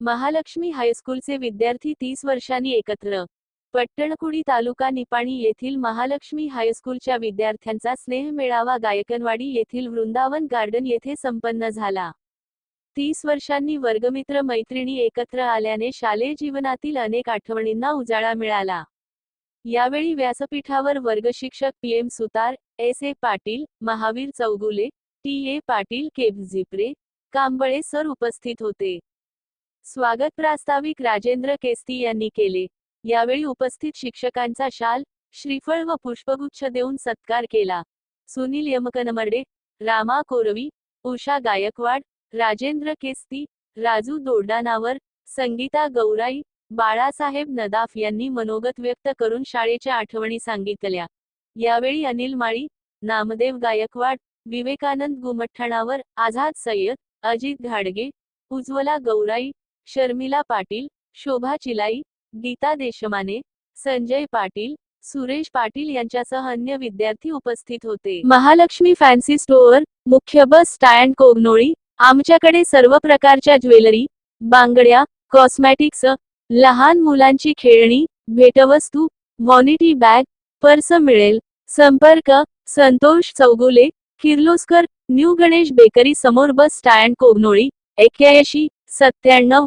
महालक्ष्मी हायस्कूलचे विद्यार्थी तीस वर्षांनी एकत्र. पट्टणकुडी तालुका निपाणी येथील महालक्ष्मी हायस्कूलच्या विद्यार्थ्यांचा स्नेह मेळावा गायकनवाडी येथील वृंदावन गार्डन येथे संपन्न झाला. तीस वर्षांनी वर्गमित्र मैत्रिणी एकत्र आल्याने शालेय जीवनातील अनेक आठवणींना उजाळा मिळाला. यावेळी व्यासपीठावर वर्गशिक्षक P M Sutar S A Patil Mahavir Chougule T A Patil केबझिप्रे Kamble sir उपस्थित होते. स्वागत प्रास्ताविक राजेंद्र केस्ती यांनी केले. यावेळी उपस्थित शिक्षकांचा शाल श्रीफळ व पुष्पगुच्छ देऊन सत्कार केला. सुनील यमकनमर्डे रामा कोरवी उषा गायकवाड राजेंद्र केस्ती राजू दोरडानावर संगीता गौराई बाळासाहेब नदाफ यांनी मनोगत व्यक्त करून शाळेच्या आठवणी सांगितल्या. यावेळी अनिल माळी नामदेव गायकवाड विवेकानंद गुमठणावर आझाद सय्यद अजित घाडगे उज्ज्वला गौराई शर्मिला पाटील शोभा चिलाई गीता देशमाने संजय पाटील सुरेश पाटील यांच्यासह अन्य विद्यार्थी उपस्थित होते. महालक्ष्मी फॅन्सी स्टोअर मुख्य बस स्टँड कोगनोळी आमच्याकडे सर्व प्रकारच्या ज्वेलरी बांगड्या कॉस्मॅटिक्स लहान मुलांची खेळणी भेटवस्तू व्हॉनिटी बॅग पर्स मिळेल संपर्क संतोष चौगुले किर्लोस्कर न्यू गणेश बेकरी समोर बस स्टँड कोगनोळी एक्क्याऐंशी सत्त्याण्णव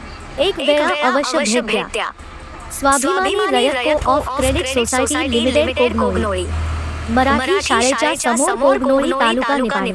एक वेळा अवश्य भेट द्या Swabhimani Rayat co op credit society limited Kognoli Marathi शाळेच्या समोर कोगनोळी तालुका निपाणी।